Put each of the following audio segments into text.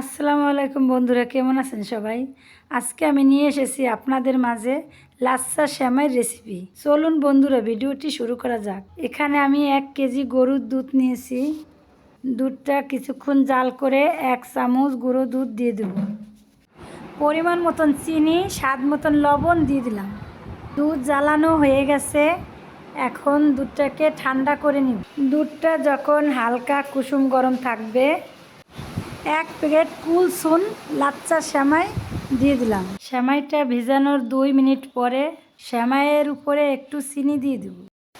আসসালামু আলাইকুম বন্ধুরা, কেমন আছেন সবাই? আজকে আমি নিয়ে এসেছি আপনাদের মাঝে লাচ্চা শ্যামাই রেসিপি চলুন বন্ধুরা, ভিডিওটি শুরু করা যাক। এখানে আমি এক কেজি গরুর দুধ নিয়েছি। দুধটা কিছুক্ষণ জাল করে এক চামচ গুঁড়ো দুধ দিয়ে দেব। পরিমাণ মতন চিনি, স্বাদ মতন লবণ দিয়ে দিলাম। দুধ জ্বালানো হয়ে গেছে। এখন দুধটাকে ঠান্ডা করে নিব। দুধটা যখন হালকা কুসুম গরম থাকবে এক প্যাকেট কুলসুন লাচ্চা শ্যামাই দিয়ে দিলাম। শ্যামাইটা ভিজানোর দুই মিনিট পরে শ্যামাইয়ের উপরে একটু চিনি দিয়ে দেব।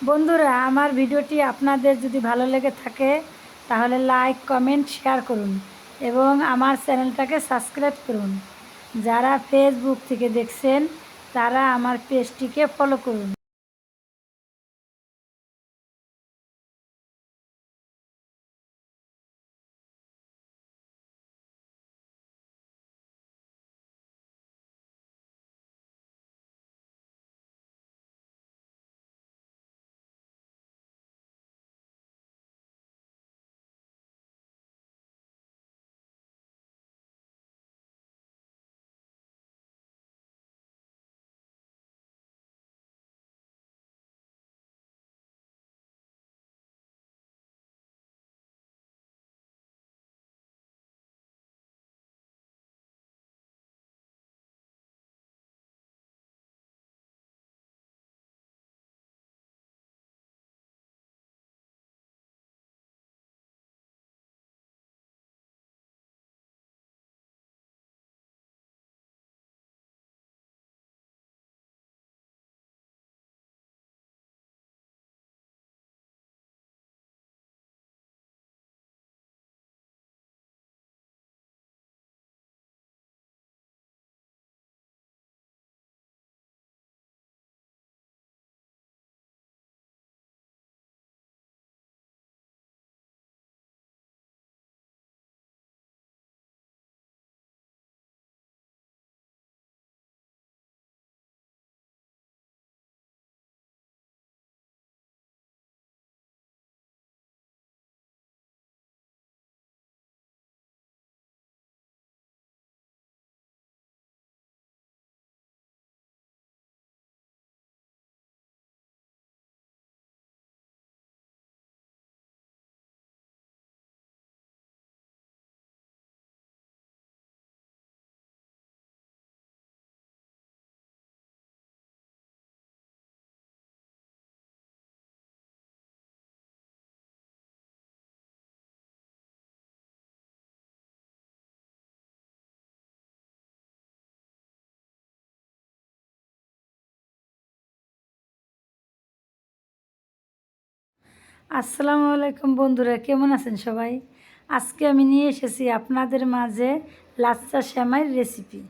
বন্ধুরা, আমার ভিডিওটি আপনাদের যদি ভালো লেগে থাকে, তাহলে লাইক, কমেন্ট, শেয়ার করুন এবং আমার চ্যানেলটাকে সাবস্ক্রাইব করুন। যারা ফেসবুক থেকে দেখছেন, তারা আমার পেজটিকে ফলো করুন। আসসালামু আলাইকুম বন্ধুরা, কেমন আছেন সবাই? আজকে আমি নিয়ে এসেছি আপনাদের মাঝে লাচ্চা শ্যামাইয়ের রেসিপি